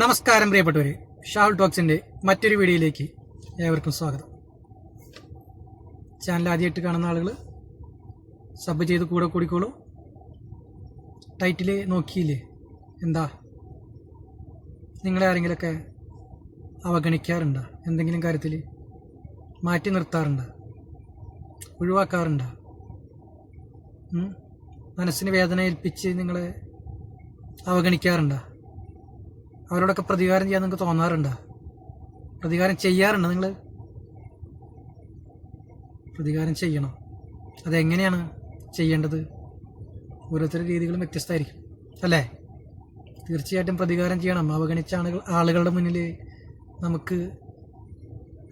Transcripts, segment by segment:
നമസ്കാരം പ്രിയപ്പെട്ടവര്. ഷാഹുൽ ടോക്സിന്റെ മറ്റൊരു വീഡിയോയിലേക്ക് ഏവർക്കും സ്വാഗതം. ചാനൽ ആദ്യമായിട്ട് കാണുന്ന ആളുകൾ സബ് ചെയ്ത് കൂടെ കൂടിക്കോളൂ. ടൈറ്റിൽ നോക്കിയില്ലേ? എന്താ? നിങ്ങളെ ആരെങ്കിലൊക്കെ അവഗണിക്കാറുണ്ടോ? എന്തെങ്കിലും കാര്യത്തിൽ മാറ്റി നിർത്താറുണ്ടോ? ഒഴിവാക്കാറുണ്ടോ? മനസ്സിന് വേദന ഏൽപ്പിച്ച് നിങ്ങളെ അവഗണിക്കാറുണ്ടോ? അവരോടൊക്കെ പ്രതികാരം ചെയ്യാൻ നിങ്ങൾക്ക് തോന്നാറുണ്ടോ? പ്രതികാരം ചെയ്യാറുണ്ടോ നിങ്ങൾ പ്രതികാരം ചെയ്യണം. അതെങ്ങനെയാണ് ചെയ്യേണ്ടത്? ഓരോരുത്തരുടെ രീതികളും വ്യത്യസ്തമായിരിക്കും. അല്ലേ? തീർച്ചയായിട്ടും പ്രതികാരം ചെയ്യണം. അവഗണിച്ച ആളുകൾ ആളുകളുടെ മുന്നിൽ നമുക്ക്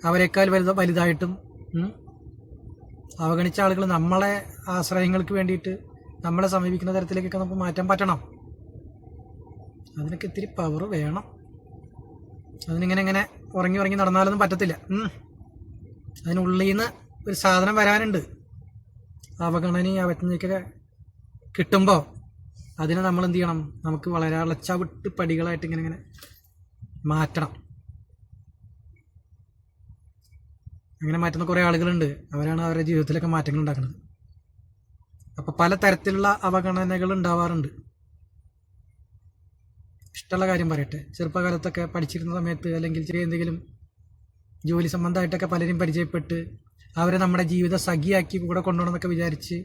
അവരെക്കാൾ വലുത വലുതായിട്ടും അവഗണിച്ച ആളുകൾ നമ്മളെ ആശ്രയങ്ങൾക്ക് വേണ്ടിയിട്ട് നമ്മളെ സമീപിക്കുന്ന തരത്തിലേക്കൊക്കെ നമുക്ക് മാറ്റാൻ പറ്റണം. അതിനൊക്കെ ഇത്തിരി പവർ വേണം. അതിനിങ്ങനെ ഇങ്ങനെ ഉറങ്ങി ഉറങ്ങി നടന്നാലൊന്നും പറ്റത്തില്ല. അതിനുള്ളിൽ നിന്ന് ഒരു സാധനം വരാനുണ്ട്. അവഗണനയും അവജ്ഞയ്ക്കൊക്കെ കിട്ടുമ്പോൾ അതിനെ നമ്മൾ എന്ത് ചെയ്യണം? നമുക്ക് വളരെ അളച്ചവിട്ട് പടികളായിട്ട് ഇങ്ങനെ ഇങ്ങനെ മാറ്റണം. അങ്ങനെ മാറ്റുന്ന കുറേ ആളുകളുണ്ട്. അവരാണ് അവരുടെ ജീവിതത്തിലൊക്കെ മാറ്റങ്ങൾ ഉണ്ടാക്കുന്നത്. അപ്പോൾ പല തരത്തിലുള്ള അവഗണനകൾ ഉണ്ടാവാറുണ്ട്. ഇഷ്ടമുള്ള കാര്യം പറയട്ടെ. ചെറുപ്പകാലത്തൊക്കെ പഠിച്ചിരുന്ന സമയത്ത് അല്ലെങ്കിൽ ചെറിയ എന്തെങ്കിലും ജോലി സംബന്ധമായിട്ടൊക്കെ പലരും പരിചയപ്പെട്ട് അവരെ നമ്മുടെ ജീവിത സഖിയാക്കി കൂടെ കൊണ്ടുപോകണമെന്നൊക്കെ വിചാരിച്ച്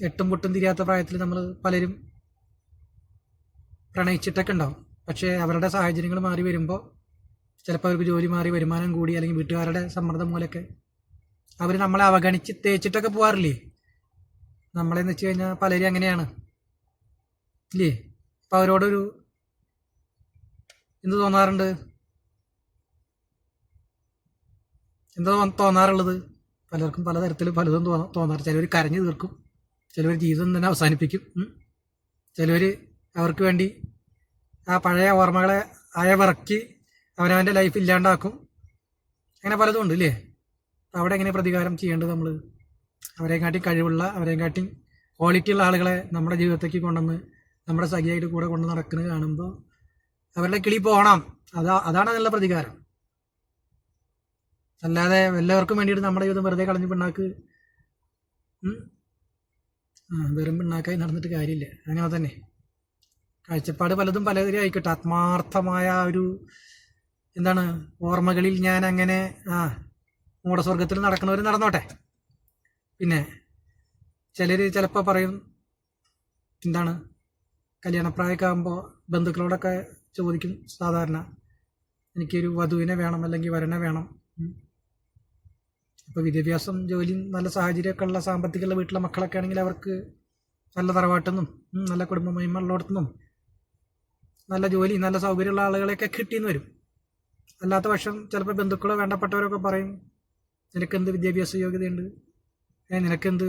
എട്ടും പൊട്ടും തിരിയാത്ത പ്രായത്തിൽ നമ്മൾ പലരും പ്രണയിച്ചിട്ടൊക്കെ ഉണ്ടാവും. പക്ഷേ അവരുടെ സാഹചര്യങ്ങൾ മാറി വരുമ്പോൾ ചിലപ്പോൾ അവർക്ക് ജോലി മാറി വരുമാനം കൂടി അല്ലെങ്കിൽ വീട്ടുകാരുടെ സമ്മർദ്ദം മൂലമൊക്കെ അവർ നമ്മളെ അവഗണിച്ച് തേച്ചിട്ടൊക്കെ പോകാറില്ലേ നമ്മളെന്ന് വെച്ച് കഴിഞ്ഞാൽ പലരും അങ്ങനെയാണ്. ഇല്ലേ? അപ്പം അവരോടൊരു എന്ത് തോന്നാറുണ്ട്? എന്താ തോന്നാറുള്ളത്? പലർക്കും പലതരത്തിൽ പലതും തോന്നാ തോന്നാറ് ചിലവർ കരഞ്ഞു തീർക്കും. ചിലവർ ജീവിതം തന്നെ അവസാനിപ്പിക്കും. ചിലവർ അവർക്ക് വേണ്ടി ആ പഴയ ഓർമ്മകളെ അയവിറക്കി അവനവന്റെ ലൈഫ് ഇല്ലാണ്ടാക്കും. അങ്ങനെ പലതും ഉണ്ട് ഇല്ലേ അവിടെ എങ്ങനെ പ്രതികാരം ചെയ്യേണ്ടത് നമ്മൾ അവരെക്കാട്ടി കഴിവുള്ള അവരെക്കാട്ടി ക്വാളിറ്റി ഉള്ള ആളുകളെ നമ്മുടെ ജീവിതത്തേക്ക് കൊണ്ടുവന്ന് നമ്മുടെ സഖിയായിട്ട് കൂടെ കൊണ്ട് നടക്കുന്നത് കാണുമ്പോൾ അവരുടെ കിളി പോകണം അതാ അതാണ് അതിനുള്ള പ്രതികാരം. അല്ലാതെ എല്ലാവർക്കും വേണ്ടിയിട്ട് നമ്മുടെ ജീവിതം വെറുതെ കളഞ്ഞ് പിണ്ണാക്ക് വെറും പിണ്ണാക്കായി നടന്നിട്ട് കാര്യമില്ല. അങ്ങനെ തന്നെ. കാഴ്ചപ്പാട് പലതും പലതിലും ആയിക്കോട്ടെ. ആത്മാർത്ഥമായ ഒരു എന്താണ് ഓർമ്മകളിൽ ഞാൻ അങ്ങനെ ആ മൂടസ്വർഗത്തിൽ നടക്കുന്നവർ നടന്നോട്ടെ. പിന്നെ ചിലർ ചിലപ്പോൾ പറയും എന്താണ് കല്യാണപ്രായമൊക്കെ ആകുമ്പോൾ ബന്ധുക്കളോടൊക്കെ ചോദിക്കും സാധാരണ എനിക്കൊരു വധുവിനെ വേണം അല്ലെങ്കിൽ വരനെ വേണം. അപ്പോൾ വിദ്യാഭ്യാസം ജോലിയും നല്ല സാഹചര്യമൊക്കെ ഉള്ള സാമ്പത്തികമുള്ള വീട്ടിലെ മക്കളൊക്കെ ആണെങ്കിൽ അവർക്ക് നല്ല തറവാട്ടെന്നും നല്ല കുടുംബ മഹിമയുള്ളിടത്തുനിന്നും നല്ല ജോലി നല്ല സൗകര്യമുള്ള ആളുകളെയൊക്കെ കിട്ടിയെന്ന് വരും. അല്ലാത്ത പക്ഷം ചിലപ്പോൾ ബന്ധുക്കളോ വേണ്ടപ്പെട്ടവരൊക്കെ പറയും നിനക്കെന്ത് വിദ്യാഭ്യാസ യോഗ്യതയുണ്ട്? നിനക്കെന്ത്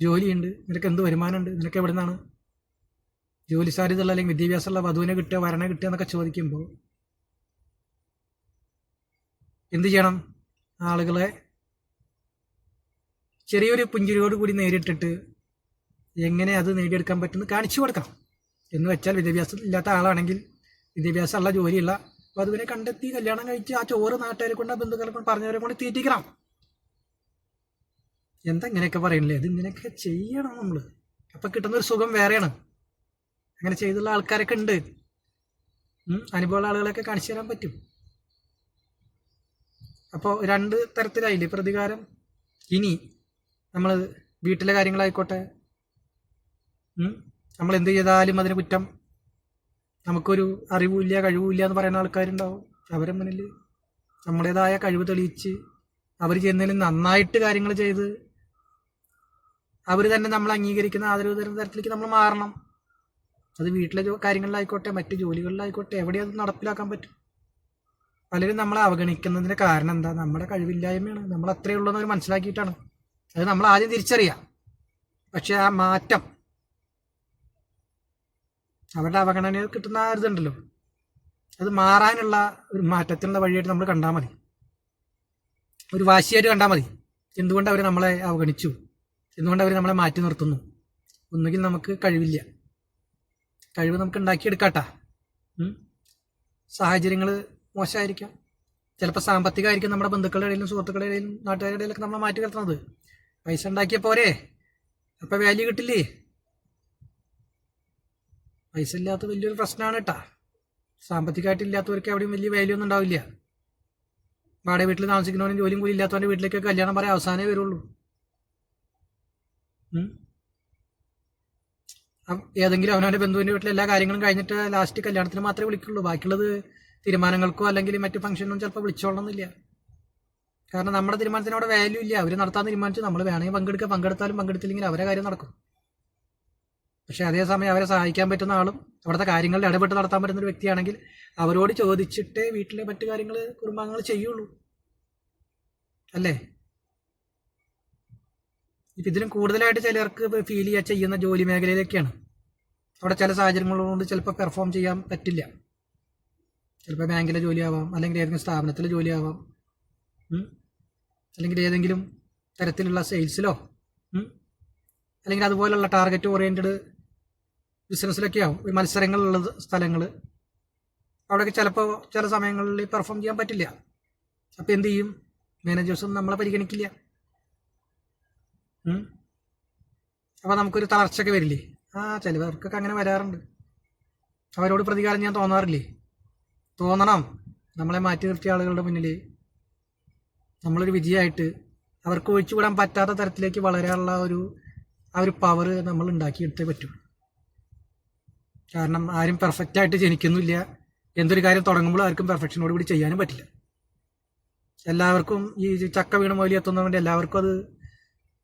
ജോലിയുണ്ട്? നിനക്കെന്ത് വരുമാനമുണ്ട്? നിനക്ക് എവിടെ നിന്നാണ് ജോലി സാധ്യതയുള്ള അല്ലെങ്കിൽ വിദ്യാഭ്യാസമുള്ള വധുവിനെ കിട്ടുക വരണ കിട്ടുക എന്നൊക്കെ ചോദിക്കുമ്പോൾ എന്ത് ചെയ്യണം? ആളുകളെ ചെറിയൊരു പുഞ്ചിരിയോട് കൂടി നേരിട്ടിട്ട് എങ്ങനെ അത് നേടിയെടുക്കാൻ പറ്റുമെന്ന് കാണിച്ചു കൊടുക്കണം. എന്ന് വെച്ചാൽ വിദ്യാഭ്യാസം ഇല്ലാത്ത ആളാണെങ്കിൽ വിദ്യാഭ്യാസമുള്ള ജോലിയുള്ള വധുവിനെ കണ്ടെത്തി കല്യാണം കഴിച്ച് ആ ചോറ് നാട്ടുകാരെ കൊണ്ട് ബന്ധുക്കളെ കൊണ്ട് പറഞ്ഞവരെ കൊണ്ട് തീറ്റിക്കണം. എന്താ ഇങ്ങനെയൊക്കെ പറയണില്ലേ ഇത് ഇങ്ങനെയൊക്കെ ചെയ്യണം നമ്മൾ അപ്പം കിട്ടുന്ന ഒരു സുഖം വേറെയാണ്. അങ്ങനെ ചെയ്തുള്ള ആൾക്കാരൊക്കെ ഉണ്ട്. അനുഭവമുള്ള ആളുകളൊക്കെ കാണിച്ചു തരാൻ പറ്റും. അപ്പോൾ രണ്ട് തരത്തിലായില്ലേ പ്രതികാരം? ഇനി നമ്മൾ വീട്ടിലെ കാര്യങ്ങളായിക്കോട്ടെ. നമ്മൾ എന്ത് ചെയ്താലും അതിന് കുറ്റം. നമുക്കൊരു അറിവില്ല കഴിവില്ല എന്ന് പറയുന്ന ആൾക്കാരുണ്ടാവും. അവരെ മുന്നിൽ നമ്മുടേതായ കഴിവ് തെളിയിച്ച് അവർ ചെയ്യുന്നതിൽ നന്നായിട്ട് കാര്യങ്ങൾ ചെയ്ത് അവർ തന്നെ നമ്മൾ അംഗീകരിക്കുന്ന ആദരവ് തരുന്ന തരത്തിലേക്ക് നമ്മൾ മാറണം. അത് വീട്ടിലെ കാര്യങ്ങളിലായിക്കോട്ടെ മറ്റ് ജോലികളിലായിക്കോട്ടെ എവിടെ അത് നടപ്പിലാക്കാൻ പറ്റും. പലരും നമ്മളെ അവഗണിക്കുന്നതിന്റെ കാരണം എന്താ? നമ്മുടെ കഴിവില്ലായ്മയാണ്. നമ്മൾ അത്രയേ ഉള്ളൂ അവർ മനസ്സിലാക്കിയിട്ടാണ്. അത് നമ്മൾ ആദ്യം തിരിച്ചറിയാം. പക്ഷെ ആ മാറ്റം അവരുടെ അവഗണന കിട്ടുന്ന ആ ഇതുണ്ടല്ലോ അത് മാറാനുള്ള ഒരു മാറ്റത്തിനുള്ള വഴിയായിട്ട് നമ്മൾ കണ്ടാൽ മതി. ഒരു വാശിയായിട്ട് കണ്ടാൽ മതി. എന്തുകൊണ്ട് അവർ നമ്മളെ അവഗണിച്ചു? എന്തുകൊണ്ട് അവർ നമ്മളെ മാറ്റി നിർത്തുന്നു? ഒന്നുകിൽ നമുക്ക് കഴിവില്ല. കഴിവ് നമുക്ക് ഉണ്ടാക്കിയെടുക്കാട്ടാ. സാഹചര്യങ്ങൾ മോശമായിരിക്കാം. ചിലപ്പോൾ സാമ്പത്തികമായിരിക്കും നമ്മുടെ ബന്ധുക്കളുടെ ഇടയിലും സുഹൃത്തുക്കളുടെ ഇടയിലും നാട്ടുകാരുടെ ഇടയിലൊക്കെ നമ്മൾ മാറ്റി കിടത്തുന്നത്. പൈസ ഉണ്ടാക്കിയ പോരെ. അപ്പം വാല്യൂ കിട്ടില്ലേ? പൈസ ഇല്ലാത്ത വലിയൊരു പ്രശ്നമാണ് കേട്ടാ സാമ്പത്തികമായിട്ട് ഇല്ലാത്തവർക്ക് എവിടെയും വലിയ വാല്യൂ ഒന്നും ഉണ്ടാവില്ല. വാടക വീട്ടിൽ താമസിക്കുന്നവനും ജോലിയും കൂടി ഇല്ലാത്തവന്റെ വീട്ടിലേക്ക് കല്യാണം പറയാൻ അവസാനമേ വരുള്ളൂ. ഏതെങ്കിലും അവനവന്റെ ബന്ധുവിന്റെ വീട്ടിൽ എല്ലാ കാര്യങ്ങളും കഴിഞ്ഞിട്ട് ലാസ്റ്റ് കല്യാണത്തിന് മാത്രമേ വിളിക്കുള്ളൂ. ബാക്കിയുള്ളത് തീരുമാനങ്ങൾക്കോ അല്ലെങ്കിൽ മറ്റു ഫംഗ്ഷനും ചിലപ്പോൾ വിളിച്ചോളണമെന്നില്ല. കാരണം നമ്മുടെ തീരുമാനത്തിന് അവിടെ വാല്യൂ ഇല്ല. അവർ നടത്താൻ തീരുമാനിച്ചു. നമ്മൾ വേണമെങ്കിൽ പങ്കെടുക്കുക പങ്കെടുത്താലും പങ്കെടുത്തില്ലെങ്കിൽ അവരെ കാര്യം നടക്കും. പക്ഷെ അതേസമയം അവരെ സഹായിക്കാൻ പറ്റുന്ന ആളും അവിടുത്തെ കാര്യങ്ങളിൽ ഇടപെട്ട് നടത്താൻ പറ്റുന്ന ഒരു വ്യക്തിയാണെങ്കിൽ അവരോട് ചോദിച്ചിട്ടേ വീട്ടിലെ മറ്റു കാര്യങ്ങൾ കുടുംബാംഗങ്ങൾ ചെയ്യുള്ളൂ. അല്ലേ? ഇപ്പം ഇതിലും കൂടുതലായിട്ട് ചിലർക്ക് ഫീൽ ചെയ്യുക ചെയ്യുന്ന ജോലി മേഖലയിലൊക്കെയാണ്. അവിടെ ചില സാഹചര്യങ്ങൾ കൊണ്ട് ചിലപ്പോൾ പെർഫോം ചെയ്യാൻ പറ്റില്ല. ചിലപ്പോൾ ബാങ്കിലെ ജോലിയാവാം അല്ലെങ്കിൽ ഏതെങ്കിലും സ്ഥാപനത്തിലെ ജോലിയാവാം അല്ലെങ്കിൽ ഏതെങ്കിലും തരത്തിലുള്ള സെയിൽസിലോ അല്ലെങ്കിൽ അതുപോലെയുള്ള ടാർഗറ്റ് ഓറിയന്റഡ് ബിസിനസ്സിലൊക്കെ ആവും. ഈ മത്സരങ്ങളുള്ള സ്ഥലങ്ങൾ അവിടെയൊക്കെ ചിലപ്പോൾ ചില സമയങ്ങളിൽ പെർഫോം ചെയ്യാൻ പറ്റില്ല. അപ്പോൾ എന്ത് ചെയ്യും? മാനേജേഴ്സൊന്നും നമ്മളെ പരിഗണിക്കില്ല. അപ്പോൾ നമുക്കൊരു തളർച്ചയൊക്കെ വരില്ലേ? ആ ചിലവർക്കൊക്കെ അങ്ങനെ വരാറുണ്ട്. അവരോട് പ്രതികാരം ഞാൻ തോന്നാറില്ലേ? തോന്നണം. നമ്മളെ മാറ്റി നിർത്തിയ ആളുകളുടെ മുന്നിൽ നമ്മളൊരു വിജയമായിട്ട് അവർക്ക് ഒഴിച്ചുകൂടാൻ പറ്റാത്ത തരത്തിലേക്ക് വളരാനുള്ള ഒരു ആ ഒരു പവർ നമ്മൾ ഉണ്ടാക്കിയെടുത്തേ പറ്റൂ. കാരണം ആരും പെർഫെക്റ്റ് ആയിട്ട് ജനിക്കുന്നില്ല. എന്തൊരു കാര്യം തുടങ്ങുമ്പോൾ ആർക്കും പെർഫെക്ഷനോട് കൂടി ചെയ്യാനും പറ്റില്ല. എല്ലാവർക്കും ഈ ചക്ക വീണ് മൊലി എത്തുന്നതുകൊണ്ട് എല്ലാവർക്കും അത്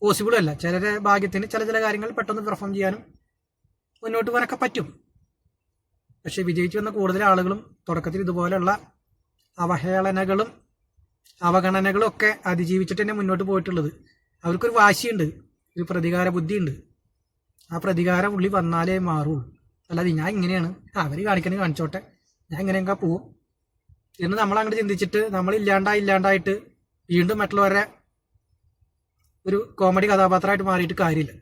പോസിബിളും അല്ല. ചിലരെ ഭാഗ്യത്തിന് ചില ചില കാര്യങ്ങൾ പെട്ടെന്ന് പെർഫോം ചെയ്യാനും മുന്നോട്ട് പോകാനൊക്കെ പറ്റും. പക്ഷെ വിജയിച്ചു വന്ന കൂടുതൽ ആളുകളും തുടക്കത്തിൽ ഇതുപോലെയുള്ള അവഹേളനകളും അവഗണനകളും ഒക്കെ അതിജീവിച്ചിട്ട് തന്നെ മുന്നോട്ട് പോയിട്ടുള്ളത്. അവർക്കൊരു വാശിയുണ്ട് ഒരു പ്രതികാര ബുദ്ധിയുണ്ട്. ആ പ്രതികാരം ഉള്ളി വന്നാലേ മാറുള്ളൂ അല്ലാതെ ഞാൻ ഇങ്ങനെയാണ്. അവർ കാണിക്കണേ കാണിച്ചോട്ടെ. ഞാൻ ഇങ്ങനെയൊക്കെ പോവും. എന്ന് നമ്മൾ അങ്ങോട്ട് ചിന്തിച്ചിട്ട് നമ്മൾ ഇല്ലാണ്ടായി ഇല്ലാണ്ടായിട്ട് വീണ്ടും മറ്റുള്ളവരെ ഒരു കോമഡി കഥാപാത്രമായിട്ട് മാറിയിട്ട് കാര്യമില്ല.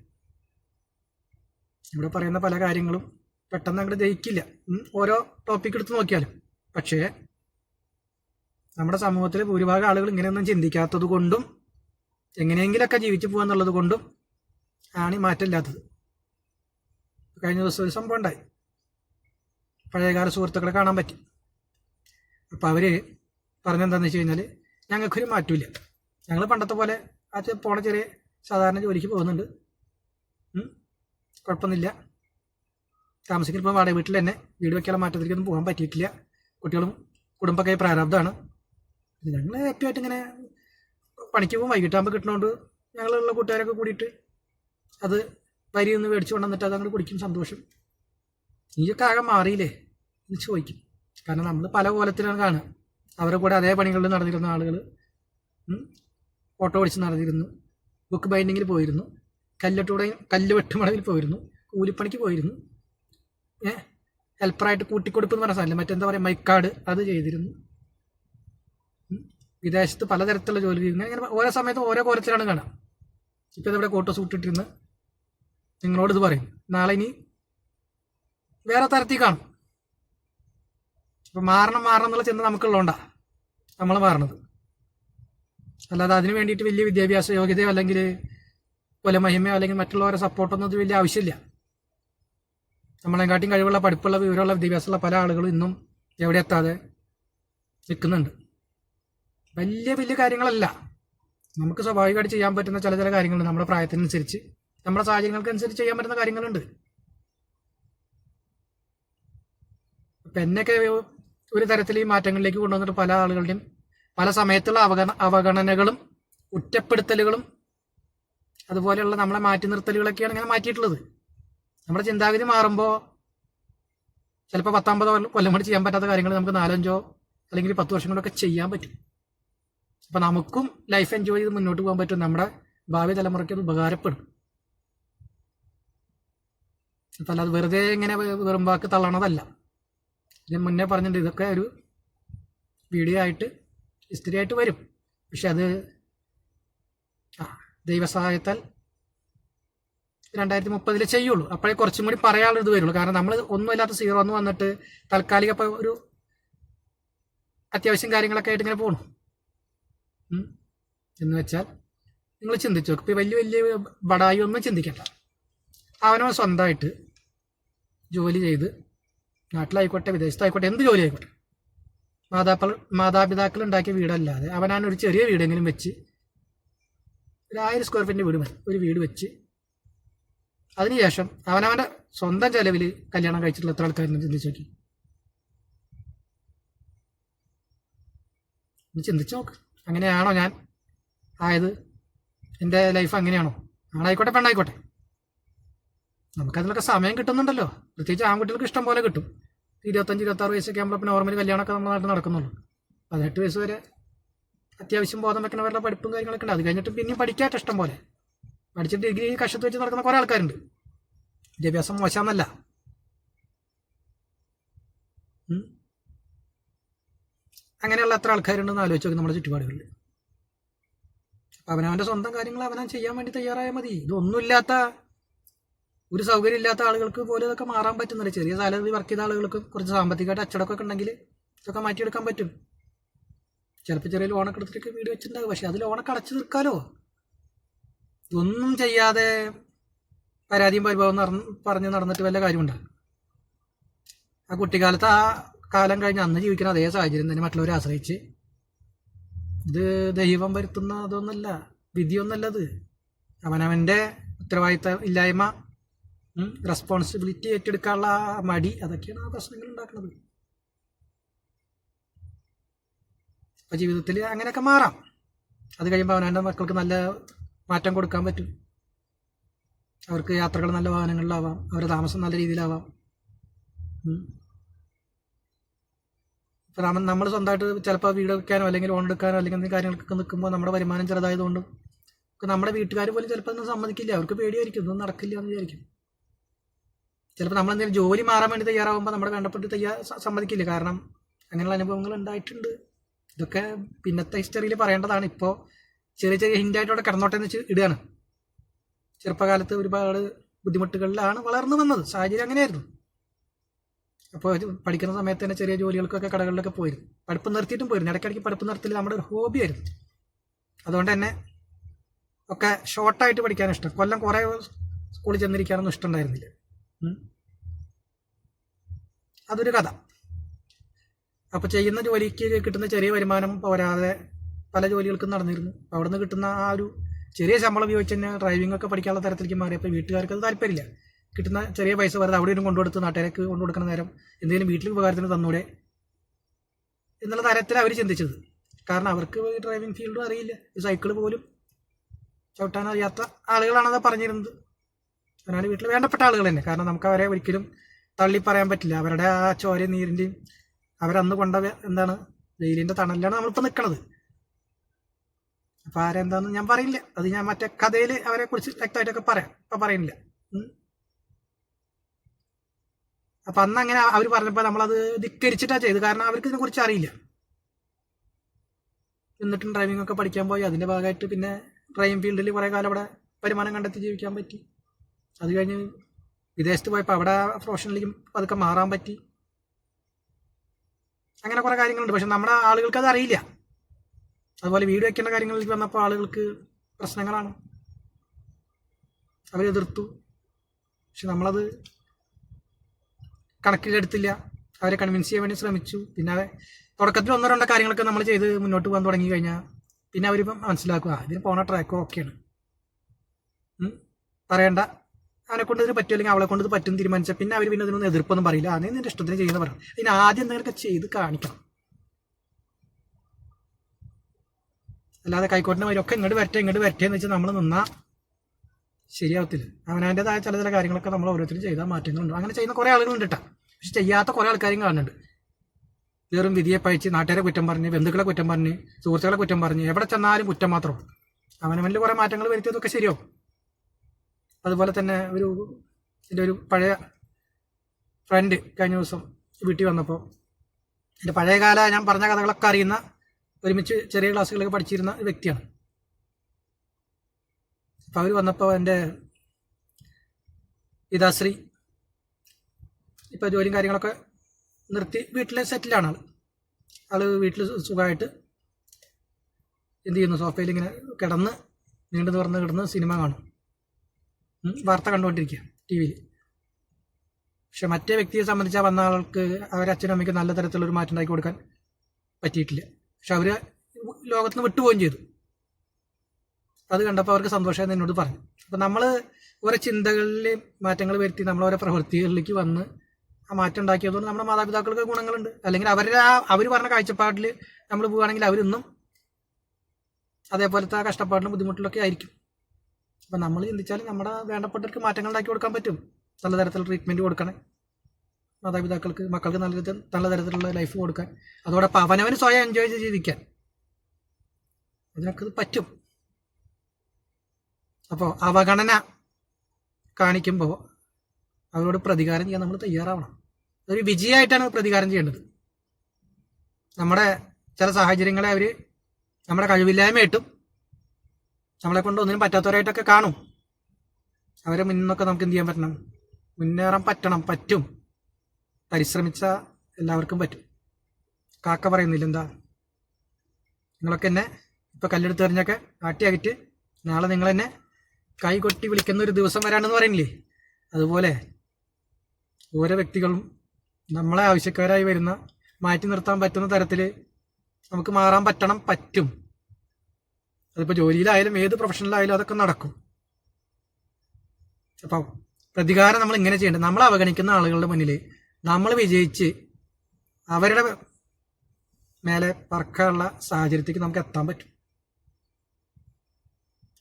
ഇവിടെ പറയുന്ന പല കാര്യങ്ങളും പെട്ടെന്ന് അങ്ങോട്ട് ജയിക്കില്ല. ഓരോ ടോപ്പിക് എടുത്ത് നോക്കിയാലും. പക്ഷേ നമ്മുടെ സമൂഹത്തിൽ ഭൂരിഭാഗം ആളുകൾ ഇങ്ങനെയൊന്നും ചിന്തിക്കാത്തത് കൊണ്ടും എങ്ങനെയെങ്കിലൊക്കെ ജീവിച്ചു പോകാന്നുള്ളത് കൊണ്ടും ആണ് ഈ മാറ്റമില്ലാത്തത് കഴിഞ്ഞ ദിവസം ഒരു സംഭവം ഉണ്ടായി. പഴയകാല സുഹൃത്തുക്കളെ കാണാൻ പറ്റി. അപ്പോൾ അവർ പറഞ്ഞെന്താണെന്ന് വെച്ച് കഴിഞ്ഞാൽ ഞങ്ങൾക്കൊരു മാറ്റമില്ല ഞങ്ങൾ പണ്ടത്തെ പോലെ ചെ- പോണ ചെറിയ സാധാരണ ജോലിക്ക് പോകുന്നുണ്ട്. കുഴപ്പമൊന്നുമില്ല. താമസിക്കുന്ന ഇപ്പോൾ വാടക വീട്ടിൽ തന്നെ. വീട് വെക്കാനുള്ള മാറ്റത്തിലേക്കൊന്നും പോകാൻ പറ്റിയിട്ടില്ല. കുട്ടികളും കുടുംബമൊക്കെ പ്രാരാബ്ദമാണ്. ഞങ്ങൾ ഏറ്റവും ഇങ്ങനെ പണിക്ക് പോകും. വൈകിട്ടാകുമ്പോൾ കിട്ടണോണ്ട് ഞങ്ങളുള്ള കൂട്ടുകാരൊക്കെ കൂടിയിട്ട് അത് വരി ഒന്ന് മേടിച്ചു കൊണ്ടുവന്നിട്ട് അത് അങ്ങോട്ട് കുടിക്കും സന്തോഷം. നീയൊക്കെ ആകെ മാറിയില്ലേ? എന്ന് ചോദിക്കും. കാരണം നമ്മൾ പല കോലത്തിലാണ് കാണുക. അവരുടെ കൂടെ അതേ പണികളിൽ നടന്നിരുന്ന ആളുകൾ ഓട്ടോ ഓടിച്ച് നടന്നിരുന്നു. ബുക്ക് ബൈൻഡിങ്ങിൽ പോയിരുന്നു. കല്ലിട്ടൂടെ കല്ല് വെട്ടുമളവിൽ പോയിരുന്നു. കൂലിപ്പണിക്ക് പോയിരുന്നു. ഏ? ഹെൽപ്പറായിട്ട് കൂട്ടിക്കൊടുപ്പ് എന്ന് പറഞ്ഞ സാധനം മറ്റെന്താ പറയുക മൈക്കാട് അത് ചെയ്തിരുന്നു. വിദേശത്ത് പലതരത്തിലുള്ള ജോലി ചെയ്യുന്നു ഇങ്ങനെ ഓരോ സമയത്ത് ഓരോ കോലത്തിലാണ് കാണാം. ഇപ്പം ഇതിവിടെ കോട്ടോ സൂട്ടിട്ടിരുന്ന് നിങ്ങളോട് ഇത് പറയും. നാളെ ഇനി വേറെ തരത്തിൽ കാണും. അപ്പം മാറണം മാറണം എന്നുള്ള ചിന്ത നമുക്കുള്ളതുകൊണ്ടാണ് നമ്മൾ മാറണത്. അല്ലാതെ അതിന് വേണ്ടിയിട്ട് വലിയ വിദ്യാഭ്യാസ യോഗ്യതയോ അല്ലെങ്കിൽ കുലമഹിമയോ അല്ലെങ്കിൽ മറ്റുള്ളവരെ സപ്പോർട്ടൊന്നും അത് വലിയ ആവശ്യമില്ല. നമ്മളെക്കാട്ടിയും കഴിവുള്ള പഠിപ്പുള്ള വിവരമുള്ള വിദ്യാഭ്യാസമുള്ള പല ആളുകളും ഇന്നും എവിടെ എത്താതെ നിൽക്കുന്നുണ്ട്. വലിയ വലിയ കാര്യങ്ങളല്ല. നമുക്ക് സ്വാഭാവികമായിട്ട് ചെയ്യാൻ പറ്റുന്ന ചില ചില കാര്യങ്ങളുണ്ട്. നമ്മുടെ പ്രായത്തിനനുസരിച്ച് നമ്മുടെ സാഹചര്യങ്ങൾക്കനുസരിച്ച് ചെയ്യാൻ പറ്റുന്ന കാര്യങ്ങളുണ്ട്. അപ്പം എന്നെയൊക്കെ ഒരു തരത്തിൽ ഈ മാറ്റങ്ങളിലേക്ക് കൊണ്ടുവന്നിട്ട് പല ആളുകളുടെയും പല സമയത്തുള്ള അവഗണ അവഗണനകളും കുറ്റപ്പെടുത്തലുകളും അതുപോലെയുള്ള നമ്മളെ മാറ്റി നിർത്തലുകളൊക്കെയാണ് ഇങ്ങനെ മാറ്റിയിട്ടുള്ളത്. നമ്മുടെ ചിന്താഗതി മാറുമ്പോൾ ചിലപ്പോൾ പത്തൊമ്പതോ കൊല്ലം കൊണ്ട് ചെയ്യാൻ പറ്റാത്ത കാര്യങ്ങൾ നമുക്ക് നാലഞ്ചോ അല്ലെങ്കിൽ പത്ത് വർഷം കൊണ്ടൊക്കെ ചെയ്യാൻ പറ്റും. അപ്പം നമുക്കും ലൈഫ് എൻജോയ് ചെയ്ത് മുന്നോട്ട് പോകാൻ പറ്റും. നമ്മുടെ ഭാവി തലമുറയ്ക്ക് അത് ഉപകാരപ്പെടും. അപ്പം അല്ലാതെ വെറുതെ ഇങ്ങനെ വെറുമ്പാക്ക് തള്ളണതല്ല. ഞാൻ മുന്നേ പറഞ്ഞിട്ടുണ്ട് ഇതൊക്കെ ഒരു വീഡിയോ ആയിട്ട് ഹിസ്റ്ററി വരും. പക്ഷെ അത് ആ ദൈവസഹായത്താൽ രണ്ടായിരത്തി മുപ്പതിൽ ചെയ്യുള്ളൂ. അപ്പോഴേ കുറച്ചും കൂടി പറയാനുള്ളത് വരുള്ളൂ. കാരണം നമ്മൾ ഒന്നുമില്ലാത്ത സീറോ എന്ന് വന്നിട്ട് താൽക്കാലിക ഇപ്പോൾ ഒരു അത്യാവശ്യം കാര്യങ്ങളൊക്കെ ആയിട്ട് ഇങ്ങനെ പോകണം. എന്ന് വെച്ചാൽ നിങ്ങൾ ചിന്തിച്ചു നോക്കും. ഇപ്പം വലിയ വലിയ ബടായി ഒന്നും ചിന്തിക്കണ്ട. അവനോ സ്വന്തമായിട്ട് ജോലി ചെയ്ത് നാട്ടിലായിക്കോട്ടെ വിദേശത്തായിക്കോട്ടെ എന്ത് ജോലി ആയിക്കോട്ടെ മാതാക്കൾ മാതാപിതാക്കൾ ഉണ്ടാക്കിയ വീടല്ലാതെ അവനാണ് ഒരു ചെറിയ വീടെങ്കിലും വെച്ച് ഒരു ആയിരം സ്ക്വയർ ഫീറ്റിന്റെ വീട് മതി. ഒരു വീട് വെച്ച്. അതിനുശേഷം അവനവന്റെ സ്വന്തം ചെലവിൽ കല്യാണം കഴിച്ചിട്ടുള്ള എത്ര ആൾക്കാരെന്ന് ചിന്തിച്ചു നോക്കി. ചിന്തിച്ച് നോക്ക്. അങ്ങനെയാണോ ഞാൻ ആയത്? എന്റെ ലൈഫ് അങ്ങനെയാണോ? ആണായിക്കോട്ടെ പെണ്ണായിക്കോട്ടെ. നമുക്കതിനൊക്കെ സമയം കിട്ടുന്നുണ്ടല്ലോ. പ്രത്യേകിച്ച് ആൺകുട്ടികൾക്ക് ഇഷ്ടം പോലെ കിട്ടും. ഇരുപത്തഞ്ച് ഇരുപത്താറ് വയസ്സൊക്കെ ആകുമ്പോൾ നോർമലി കല്യാണമൊക്കെ നമ്മുടെ നാട്ടിൽ നടക്കുന്നുള്ളൂ. പതിനെട്ട് വയസ്സ് വരെ അത്യാവശ്യം ബോധം വെക്കണവരുടെ പഠിപ്പും കാര്യങ്ങളൊക്കെ ഉണ്ട്. അത് കഴിഞ്ഞിട്ട് പിന്നെയും പഠിക്കാത്ത ഇഷ്ടം പോലെ. പഠിച്ചിട്ട് ഡിഗ്രി കഷത്ത് വെച്ച് നടക്കുന്ന കുറേ ആൾക്കാരുണ്ട്. വിദ്യാഭ്യാസം മോശമെന്നല്ല. അങ്ങനെയുള്ള എത്ര ആൾക്കാരുണ്ടെന്ന് ആലോചിച്ച് നോക്കി നമ്മുടെ ചുറ്റുപാടുകളിൽ. അപ്പം അവനവന്റെ സ്വന്തം കാര്യങ്ങൾ അവനാൻ ചെയ്യാൻ വേണ്ടി തയ്യാറായാൽ മതി. ഇതൊന്നുമില്ലാത്ത ഒരു സൗകര്യം ഇല്ലാത്ത ആളുകൾക്ക് പോലും ഇതൊക്കെ മാറാൻ പറ്റുന്നില്ല. ചെറിയ സാലറി വർക്ക് ചെയ്ത ആളുകൾക്ക് കുറച്ച് സാമ്പത്തികമായിട്ട് അച്ചടക്കമൊക്കെ ഉണ്ടെങ്കിൽ ഇതൊക്കെ മാറ്റിയെടുക്കാൻ പറ്റും. ചിലപ്പോൾ ചെറിയ ലോണൊക്കെ എടുത്തിട്ടൊക്കെ വീട് വെച്ചിട്ടുണ്ടാകും. പക്ഷെ അത് ലോണൊക്കെ അടച്ചു തീർക്കാലോ? ഇതൊന്നും ചെയ്യാതെ പരാതിയും പരിഭവം പറഞ്ഞ് നടന്നിട്ട് വല്ല കാര്യമുണ്ട്? ആ കുട്ടിക്കാലത്ത് ആ കാലം കഴിഞ്ഞ് അന്ന് ജീവിക്കുന്ന അതേ സാഹചര്യം തന്നെ മറ്റുള്ളവരെ ആശ്രയിച്ച്. ഇത് ദൈവം വരുത്തുന്ന അതൊന്നല്ല വിധിയൊന്നല്ല അത്. അവനവന്റെ ഉത്തരവാദിത്ത ഇല്ലായ്മ റെസ്പോൺസിബിലിറ്റി ഏറ്റെടുക്കാനുള്ള മടി അതൊക്കെയാണ് ആ പ്രശ്നങ്ങൾ ഉണ്ടാക്കുന്നത്. അപ്പോൾ ജീവിതത്തിൽ അങ്ങനെയൊക്കെ മാറാം. അത് കഴിയുമ്പോൾ അവനവന്റെ മക്കൾക്ക് നല്ല മാറ്റം കൊടുക്കാൻ പറ്റും. അവർക്ക് യാത്രകൾ നല്ല വാഹനങ്ങളിലാവാം. അവരുടെ താമസം നല്ല രീതിയിലാവാം. ഉം. ഇപ്പം നമ്മൾ നമ്മൾ സ്വന്തമായിട്ട് ചിലപ്പോൾ വീട് വെക്കാനോ അല്ലെങ്കിൽ ലോൺ എടുക്കാനോ അല്ലെങ്കിൽ എന്തെങ്കിലും കാര്യങ്ങൾക്കൊക്കെ നിൽക്കുമ്പോൾ നമ്മുടെ വരുമാനം ചെറുതായതുകൊണ്ടും നമ്മുടെ വീട്ടുകാർ പോലും ചിലപ്പോൾ ഒന്നും സമ്മതിക്കില്ല. അവർക്ക് പേടിയായിരിക്കും. ഒന്നും നടക്കില്ല എന്ന് വിചാരിക്കും. ചിലപ്പോൾ നമ്മൾ എന്തെങ്കിലും ജോലി മാറാൻ വേണ്ടി തയ്യാറാകുമ്പോൾ നമ്മുടെ വേണ്ടപ്പെട്ട് തയ്യാ സമ്മതിക്കില്ല. കാരണം അങ്ങനെയുള്ള അനുഭവങ്ങൾ ഉണ്ടായിട്ടുണ്ട്. ഇതൊക്കെ പിന്നത്തെ ഹിസ്റ്ററിയിൽ പറയേണ്ടതാണ്. ഇപ്പോൾ ചെറിയ ചെറിയ ഹിൻഡായിട്ടോടെ കിടന്നോട്ടെ എന്ന് വെച്ച് ഇടുകയാണ്. ചെറുപ്പകാലത്ത് ഒരുപാട് ബുദ്ധിമുട്ടുകളിലാണ് വളർന്നു വന്നത്. സാഹചര്യം അങ്ങനെയായിരുന്നു. അപ്പോൾ പഠിക്കുന്ന സമയത്ത് തന്നെ ചെറിയ ജോലികൾക്കൊക്കെ കടകളിലൊക്കെ പോയിരുന്നു. പഠിപ്പ് നിർത്തിയിട്ടും പോയിരുന്നു. ഇടയ്ക്കിടയ്ക്ക് പഠിപ്പ് നിർത്തൽ നമ്മുടെ ഒരു ഹോബിയായിരുന്നു അതുകൊണ്ട് തന്നെ ഒക്കെ ഷോർട്ടായിട്ട് പഠിക്കാൻ ഇഷ്ടം കൊല്ലം കുറേ സ്കൂളിൽ ചെന്നിരിക്കാനൊന്നും ഇഷ്ടമുണ്ടായിരുന്നില്ല. അതൊരു കഥ. അപ്പോൾ ചെയ്യുന്ന ജോലിക്ക് കിട്ടുന്ന ചെറിയ വരുമാനം പോരാതെ പല ജോലികൾക്കും നടന്നിരുന്നു. അവിടെ നിന്ന് കിട്ടുന്ന ആ ഒരു ചെറിയ ശമ്പളം ഉപയോഗിച്ച് തന്നെ ഡ്രൈവിംഗ് ഒക്കെ പഠിക്കാനുള്ള തരത്തിലേക്ക് മാറിയപ്പോൾ വീട്ടുകാർക്ക് അത് താല്പര്യമില്ല. കിട്ടുന്ന ചെറിയ പൈസ വെറുതെ അവിടെ ഇരുന്ന് കൊണ്ടുകൊടുത്ത് നാട്ടുകാർക്ക് കൊണ്ടുകൊടുക്കുന്ന നേരം എന്തെങ്കിലും വീട്ടിൽ ഉപകാരത്തിന് തന്നൂടെ എന്നുള്ള തരത്തിൽ അവർ ചിന്തിച്ചത്. കാരണം അവർക്ക് ഡ്രൈവിംഗ് ഫീൽഡും അറിയില്ല. സൈക്കിൾ പോലും ചവിട്ടാൻ അറിയാത്ത ആളുകളാണത് പറഞ്ഞിരുന്നത്. അവനാണ് വീട്ടിൽ വേണ്ടപ്പെട്ട ആളുകൾ തന്നെ. കാരണം നമുക്ക് അവരെ ഒരിക്കലും തള്ളി പറയാൻ പറ്റില്ല. അവരുടെ ആ ചോരയും നീരിന്റെയും അവരന്ന് കൊണ്ട എന്താണ് വെയിലിന്റെ തണലിലാണ് നമ്മളിപ്പോൾ നിൽക്കുന്നത് അപ്പോൾ ആരെന്താന്ന് ഞാൻ പറയില്ല. അത് ഞാൻ മറ്റേ കഥയിൽ അവരെ കുറിച്ച് വ്യക്തമായിട്ടൊക്കെ പറയാം. ഇപ്പം പറയുന്നില്ല. അപ്പം അന്ന് അങ്ങനെ അവർ പറഞ്ഞപ്പോൾ നമ്മളത് ധിക്കരിച്ചിട്ടാണ് ചെയ്ത് കാരണം അവർക്ക് ഇതിനെക്കുറിച്ച് അറിയില്ല. എന്നിട്ടും ഡ്രൈവിംഗ് ഒക്കെ പഠിക്കാൻ പോയി. അതിന്റെ ഭാഗമായിട്ട് പിന്നെ ഡ്രൈവിംഗ് ഫീൽഡിൽ കുറേ കാലം അവിടെ വരുമാനം കണ്ടെത്തി ജീവിക്കാൻ പറ്റി. അത് കഴിഞ്ഞ് വിദേശത്ത് പോയപ്പോൾ അവിടെ പ്രൊഫഷണലിക്കും അതൊക്കെ മാറാൻ പറ്റി. അങ്ങനെ കുറേ കാര്യങ്ങളുണ്ട്. പക്ഷെ നമ്മുടെ ആളുകൾക്ക് അത് അറിയില്ല. അതുപോലെ വീട് വയ്ക്കേണ്ട കാര്യങ്ങളിലേക്ക് വന്നപ്പോൾ ആളുകൾക്ക് പ്രശ്നങ്ങളാണ്. അവരെതിർത്തു പക്ഷെ നമ്മളത് കണക്കിലെടുത്തില്ല അവരെ കൺവിൻസ് ചെയ്യാൻ വേണ്ടി ശ്രമിച്ചു. പിന്നെ തുടക്കത്തിൽ ഒന്നോ രണ്ടോ കാര്യങ്ങളൊക്കെ നമ്മൾ ചെയ്ത് മുന്നോട്ട് പോകാൻ തുടങ്ങി കഴിഞ്ഞാൽ പിന്നെ അവരിപ്പം മനസ്സിലാക്കുക ഇതിന് പോണ ട്രാക്കോ ഓക്കെയാണ്. പറയണ്ട. അവനെ കൊണ്ട് ഇത് പറ്റും അല്ലെങ്കിൽ അവളെ കൊണ്ട് ഇത് പറ്റും തീരുമാനിച്ചാൽ പിന്നെ അവർ പിന്നെ ഇതിനൊന്നും എതിർപ്പൊന്നും പറയില്ല. അതേ നിന്റെ ഇഷ്ടത്തിന് ചെയ്യുന്ന പറയും ഇതിന് ആദ്യം എന്തെങ്കിലുമൊക്കെ ചെയ്ത് കാണിക്കണം. അല്ലാതെ കൈക്കോട്ടിന് വരും ഒക്കെ ഇങ്ങോട്ട് വരട്ടെ ഇങ്ങോട്ട് വരട്ടെ എന്ന് വെച്ചാൽ നമ്മൾ നിന്നാൽ ശരിയാവത്തില്ല. അവനവന്റെതായ ചില ചില കാര്യങ്ങളൊക്കെ നമ്മൾ ഓരോരുത്തരും ചെയ്താൽ മാറ്റങ്ങളുണ്ട്. അങ്ങനെ ചെയ്യുന്ന കുറേ ആളുകളുണ്ട് കേട്ടോ പക്ഷെ ചെയ്യാത്ത കുറേ ആൾക്കാരും കാണുന്നുണ്ട്. വെറും വിധിയെ പഴിച്ച് നാട്ടുകാരെ കുറ്റം പറഞ്ഞ് ബന്ധുക്കളെ കുറ്റം പറഞ്ഞ് സുഹൃത്തുക്കളെ കുറ്റം പറഞ്ഞ് എവിടെ ചെന്നാലും കുറ്റം മാത്രം. അവനവനിൽ കുറേ മാറ്റങ്ങൾ വരുത്തിയതൊക്കെ ശരിയാവും. അതുപോലെ തന്നെ ഒരു എന്റെ ഒരു പഴയ ഫ്രണ്ട് കഴിഞ്ഞ ദിവസം വീട്ടിൽ വന്നപ്പോൾ എന്റെ പഴയകാല ഞാൻ പറഞ്ഞ കഥകളൊക്കെ അറിയുന്ന ഒരുമിച്ച് ചെറിയ ക്ലാസ്സുകളൊക്കെ പഠിച്ചിരുന്ന വ്യക്തിയാണ്. അപ്പോൾ അവർ വന്നപ്പോൾ എന്റെ പിതാശ്രീ ഇപ്പോൾ ജോലിയും കാര്യങ്ങളൊക്കെ നിർത്തി വീട്ടിൽ സെറ്റിലാണ് ആൾ ആൾ വീട്ടിൽ സുഖമായിട്ട് എന്ത് ചെയ്യുന്നു സോഫയിൽ ഇങ്ങനെ കിടന്ന് നീണ്ടു തുറന്ന് കിടന്ന് സിനിമ കാണും. വാർത്ത കണ്ടുകൊണ്ടിരിക്കുക ടി വിയിൽ പക്ഷെ മറ്റേ വ്യക്തിയെ സംബന്ധിച്ച് വന്ന ആൾക്ക് അവരെ അച്ഛനും അമ്മയ്ക്ക് നല്ല തരത്തിലൊരു മാറ്റം ഉണ്ടാക്കി കൊടുക്കാൻ പറ്റിയിട്ടില്ല. പക്ഷെ അവർ ലോകത്ത് നിന്ന് വിട്ടുപോവുകയും ചെയ്തു. അത് കണ്ടപ്പോൾ അവർക്ക് സന്തോഷമായി എന്നോട് പറഞ്ഞു. അപ്പം നമ്മൾ ഓരോ ചിന്തകളിൽ മാറ്റങ്ങൾ വരുത്തി നമ്മൾ ഓരോ പ്രവൃത്തികളിലേക്ക് വന്ന് ആ മാറ്റം ഉണ്ടാക്കിയതുകൊണ്ട് നമ്മുടെ മാതാപിതാക്കൾക്ക് ഗുണങ്ങളുണ്ട്. അല്ലെങ്കിൽ അവരുടെ ആ അവർ പറഞ്ഞ കാഴ്ചപ്പാടിൽ നമ്മൾ പോവുകയാണെങ്കിൽ അവരിന്നും അതേപോലത്തെ ആ കഷ്ടപ്പാടിലും ബുദ്ധിമുട്ടിലൊക്കെ ആയിരിക്കും. അപ്പം നമ്മൾ ചിന്തിച്ചാൽ നമ്മുടെ വേണ്ടപ്പെട്ടവർക്ക് മാറ്റങ്ങൾ ഉണ്ടാക്കി കൊടുക്കാൻ പറ്റും. നല്ല തരത്തിലുള്ള ട്രീറ്റ്മെന്റ് കൊടുക്കണേ. മാതാപിതാക്കൾക്ക് മക്കൾക്ക് നല്ല രീതിയിൽ നല്ല തരത്തിലുള്ള ലൈഫ് കൊടുക്കാൻ. അതോടൊപ്പം അവനവന് സ്വയം എൻജോയ് ചെയ്ത് ജീവിക്കാൻ. അതിനൊക്കെ പറ്റും. അപ്പോൾ അവഗണന കാണിക്കുമ്പോൾ അവരോട് പ്രതികാരം ചെയ്യാൻ നമ്മൾ തയ്യാറാവണം. അതൊരു വിജയമായിട്ടാണ് പ്രതികാരം ചെയ്യേണ്ടത്. നമ്മുടെ ചില സാഹചര്യങ്ങളെ അവർ നമ്മുടെ കഴിവില്ലായ്മയായിട്ടും നമ്മളെ കൊണ്ട് ഒന്നിനും പറ്റാത്തവരായിട്ടൊക്കെ കാണും. അവരെ മുന്നൊക്കെ നമുക്ക് എന്ത് ചെയ്യാൻ പറ്റണം? മുന്നേറാൻ പറ്റണം പറ്റും. പരിശ്രമിച്ച എല്ലാവർക്കും പറ്റും. കാക്ക പറയുന്നില്ല എന്താ? നിങ്ങളൊക്കെ എന്നെ ഇപ്പൊ കല്ലെടുത്ത് എറിഞ്ഞൊക്കെ ആട്ടി അകറ്റ് നാളെ നിങ്ങൾ എന്നെ കൈ കൊട്ടി വിളിക്കുന്ന ഒരു ദിവസം വരാണെന്ന് പറയുന്നില്ലേ? അതുപോലെ ഓരോ വ്യക്തികളും നമ്മളെ ആവശ്യക്കാരായി വരുന്ന മാറ്റി നിർത്താൻ പറ്റുന്ന തരത്തിൽ നമുക്ക് മാറാൻ പറ്റണം പറ്റും. അതിപ്പോൾ ജോലിയിലായാലും ഏത് പ്രൊഫഷനിലായാലും അതൊക്കെ നടക്കും. അപ്പം പ്രതികാരം നമ്മൾ ഇങ്ങനെ ചെയ്യേണ്ടത് നമ്മൾ അവഗണിക്കുന്ന ആളുകളുടെ മുന്നിൽ നമ്മൾ വിജയിച്ച് അവരുടെ മേലെ പറക്കാനുള്ള സാഹചര്യത്തേക്ക് നമുക്ക് എത്താൻ പറ്റും.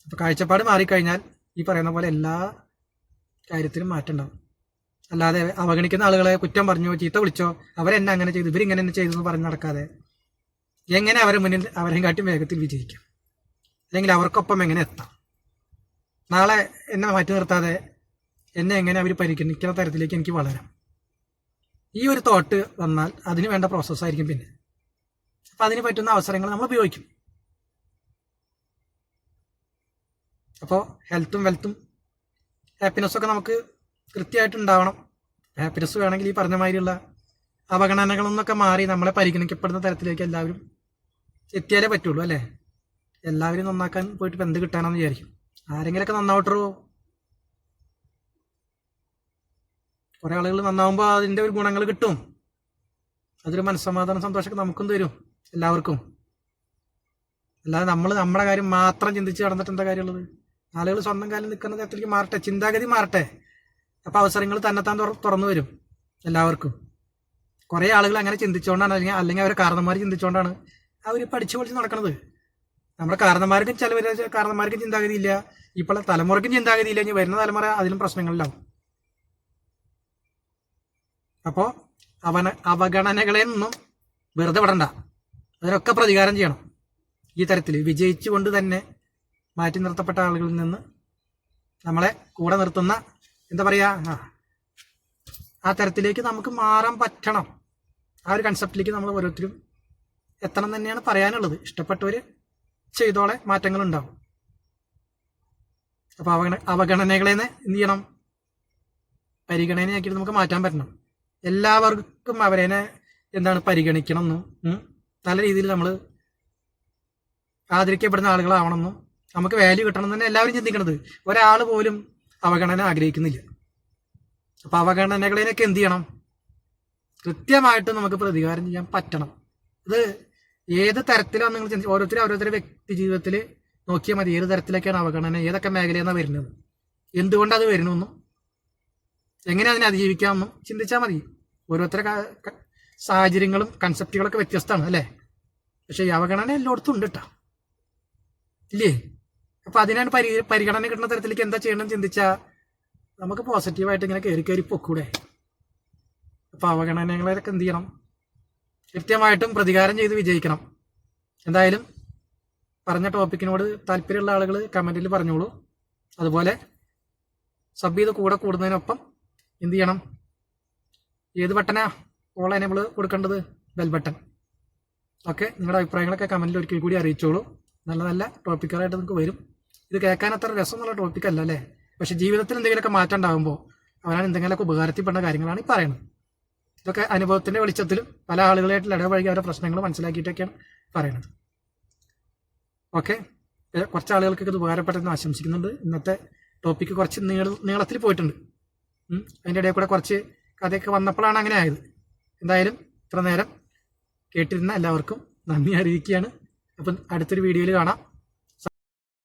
അപ്പോൾ കാഴ്ചപ്പാട് മാറിക്കഴിഞ്ഞാൽ ഈ പറയുന്ന പോലെ എല്ലാ കാര്യത്തിലും മാറ്റം ഉണ്ടാവും. അല്ലാതെ അവഗണിക്കുന്ന ആളുകളെ കുറ്റം പറഞ്ഞോ ചീത്ത വിളിച്ചോ അവരെന്നെ അങ്ങനെ ചെയ്തു ഇവരിങ്ങനെ ചെയ്തു എന്ന് പറഞ്ഞ് നടക്കാതെ എങ്ങനെ അവരെ മുന്നിൽ അവരെയും കാട്ടി വേഗത്തിൽ വിജയിക്കാം. അല്ലെങ്കിൽ അവർക്കൊപ്പം എങ്ങനെ എത്താം? നാളെ എന്നെ മാറ്റി നിർത്താതെ എന്നെ എങ്ങനെ അവർ പരിഗണിക്കുന്ന തരത്തിലേക്ക് എനിക്ക് വളരാം. ഈ ഒരു തോട്ട് വന്നാൽ അതിന് വേണ്ട പ്രോസസ്സായിരിക്കും പിന്നെ. അപ്പം അതിന് പറ്റുന്ന അവസരങ്ങൾ നമ്മൾ ഉപയോഗിക്കും. അപ്പോൾ ഹെൽത്തും വെൽത്തും ഹാപ്പിനെസ്സും ഒക്കെ നമുക്ക് കൃത്യമായിട്ട് ഉണ്ടാവണം. ഹാപ്പിനെസ് വേണമെങ്കിൽ ഈ പറഞ്ഞ മാതിരിയുള്ള അവഗണനകളൊന്നൊക്കെ മാറി നമ്മളെ പരിഗണിക്കപ്പെടുന്ന തരത്തിലേക്ക് എല്ലാവരും എത്തിയാലേ പറ്റുള്ളൂ അല്ലേ? എല്ലാവരും നന്നാക്കാൻ പോയിട്ട് ഇപ്പം എന്ത് കിട്ടാനെന്ന് വിചാരിക്കും. ആരെങ്കിലൊക്കെ നന്നാവട്ടോ കുറേ ആളുകൾ നന്നാവുമ്പോൾ അതിന്റെ ഒരു ഗുണങ്ങൾ കിട്ടും. അതൊരു മനസ്സമാധാനം സന്തോഷമൊക്കെ നമുക്കും തരും എല്ലാവർക്കും. അല്ലാതെ നമ്മൾ നമ്മുടെ കാര്യം മാത്രം ചിന്തിച്ച് നടന്നിട്ട് എന്താ കാര്യമുള്ളത്? ആളുകൾ സ്വന്തം കാലിൽ നിൽക്കുന്ന തരത്തിലേക്ക് മാറട്ടെ. ചിന്താഗതി മാറട്ടെ. അപ്പോൾ അവസരങ്ങൾ തന്നെത്താൻ താൻ തുറന്നു വരും എല്ലാവർക്കും. കുറേ ആളുകൾ അങ്ങനെ ചിന്തിച്ചുകൊണ്ടാണ് അല്ലെങ്കിൽ അല്ലെങ്കിൽ അവരെ കാരണന്മാർ ചിന്തിച്ചുകൊണ്ടാണ് അവർ പഠിച്ചു പഠിച്ച് നടക്കുന്നത് നമ്മുടെ കാരണന്മാർക്കും ചില കാരണന്മാർക്കും ചിന്താഗതി ഇല്ല ഇപ്പോൾ തലമുറയ്ക്കും ചിന്താഗതി ഇല്ല ഇനി വരുന്ന തലമുറ അതിലും പ്രശ്നങ്ങളിലാവും. അപ്പോൾ അവന അവഗണനകളെ നിന്നും വെറുതെ വിടണ്ട. അതിനൊക്കെ പ്രതികാരം ചെയ്യണം. ഈ തരത്തിൽ വിജയിച്ചുകൊണ്ട് തന്നെ മാറ്റി നിർത്തപ്പെട്ട ആളുകളിൽ നിന്ന് നമ്മളെ കൂടെ നിർത്തുന്ന എന്താ പറയുക ആ ആ തരത്തിലേക്ക് നമുക്ക് മാറാൻ പറ്റണം. ആ ഒരു കൺസെപ്റ്റിലേക്ക് നമ്മൾ ഓരോരുത്തരും എത്തണം തന്നെയാണ് പറയാനുള്ളത്. ഇഷ്ടപ്പെട്ടവർ ചെയ്തോളെ മാറ്റങ്ങൾ ഉണ്ടാവും അപ്പോൾ അവഗണ അവഗണനകളെ എന്ത് ചെയ്യണം? പരിഗണനയാക്കിയിട്ട് നമുക്ക് മാറ്റാൻ പറ്റണം. എല്ലാവർക്കും അവരെ എന്താണ് പരിഗണിക്കണം എന്നും നല്ല രീതിയിൽ നമ്മൾ ആദരിക്കപ്പെടുന്ന ആളുകളാവണമെന്നും നമുക്ക് വാല്യൂ കിട്ടണം തന്നെ എല്ലാവരും ചിന്തിക്കണത്. ഒരാൾ പോലും അവഗണന ആഗ്രഹിക്കുന്നില്ല. അപ്പൊ അവഗണനകളെയൊക്കെ എന്ത് ചെയ്യണം? കൃത്യമായിട്ട് നമുക്ക് പ്രതികാരം ചെയ്യാൻ പറ്റണം. ഇത് ഏത് തരത്തിലാണ് നിങ്ങൾ ചിന്തിച്ചത് ഓരോരുത്തരും ഓരോരുത്തരുടെ വ്യക്തി ജീവിതത്തിൽ നോക്കിയാൽ മതി. ഏത് തരത്തിലൊക്കെയാണ് അവഗണന? ഏതൊക്കെ മേഖലയെന്നാണ് വരുന്നത്? എന്തുകൊണ്ട് അത് വരുന്നു എങ്ങനെ അതിനെ അതിജീവിക്കാമെന്നും ചിന്തിച്ചാൽ മതി. ഓരോരുത്തരുടെ സാഹചര്യങ്ങളും കൺസെപ്റ്റുകളൊക്കെ വ്യത്യസ്തമാണ് അല്ലേ? പക്ഷേ ഈ അവഗണന എല്ലായിടത്തും ഉണ്ട് കേട്ടോ ഇല്ലേ? അപ്പൊ അതിനാണ് പരി പരിഗണന കിട്ടുന്ന തരത്തിലേക്ക് എന്താ ചെയ്യണം ചിന്തിച്ചാൽ നമുക്ക് പോസിറ്റീവായിട്ട് ഇങ്ങനെ കയറി കയറി പൊക്കൂടെ. അപ്പൊ അവഗണനകളൊക്കെ എന്ത് ചെയ്യണം? കൃത്യമായിട്ടും പ്രതികാരം ചെയ്ത് വിജയിക്കണം. എന്തായാലും പറഞ്ഞ ടോപ്പിക്കിനോട് താല്പര്യമുള്ള ആളുകൾ കമന്റിൽ പറഞ്ഞോളൂ. അതുപോലെ സബ് ചെയ്ത് കൂടെ കൂടുന്നതിനൊപ്പം എന്ത് ചെയ്യണം? ഏത് ബട്ടനാ ഓൾ എനേബിൾ കൊടുക്കേണ്ടത്? ബെൽ ബട്ടൺ ഓക്കെ നിങ്ങളുടെ അഭിപ്രായങ്ങളൊക്കെ കമന്റിൽ ഒരിക്കൽ കൂടി അറിയിച്ചോളൂ. നല്ല നല്ല ടോപ്പിക്കുകളായിട്ട് നിങ്ങൾക്ക് വരും. ഇത് കേൾക്കാൻ അത്ര രസമുള്ള ടോപ്പിക്കല്ല അല്ലേ? പക്ഷേ ജീവിതത്തിൽ എന്തെങ്കിലുമൊക്കെ മാറ്റം ഉണ്ടാകുമ്പോൾ അവനാണ് എന്തെങ്കിലുമൊക്കെ ഉപകാരത്തിൽപ്പെടുന്ന കാര്യങ്ങളാണ് ഈ പറയുന്നത്. ഇതൊക്കെ അനുഭവത്തിന്റെ വെളിച്ചത്തിലും പല ആളുകളായിട്ടുള്ള ഇടപഴകി അവരുടെ പ്രശ്നങ്ങൾ മനസ്സിലാക്കിയിട്ടൊക്കെയാണ് പറയുന്നത്. ഓക്കെ കുറച്ച് ആളുകൾക്കൊക്കെ ഇത് ഉപകാരപ്പെട്ടെന്ന് ആശംസിക്കുന്നുണ്ട്. ഇന്നത്തെ ടോപ്പിക്ക് കുറച്ച് നീള നീളത്തിൽ പോയിട്ടുണ്ട്. അതിന്റെ ഇടയിൽ കൂടെ കുറച്ച് കഥയൊക്കെ വന്നപ്പോഴാണ് അങ്ങനെ ആയത്. എന്തായാലും ഇത്ര നേരം കേട്ടിരുന്ന എല്ലാവർക്കും നന്ദി അറിയിക്കുകയാണ്. അപ്പം അടുത്തൊരു വീഡിയോയിൽ കാണാം.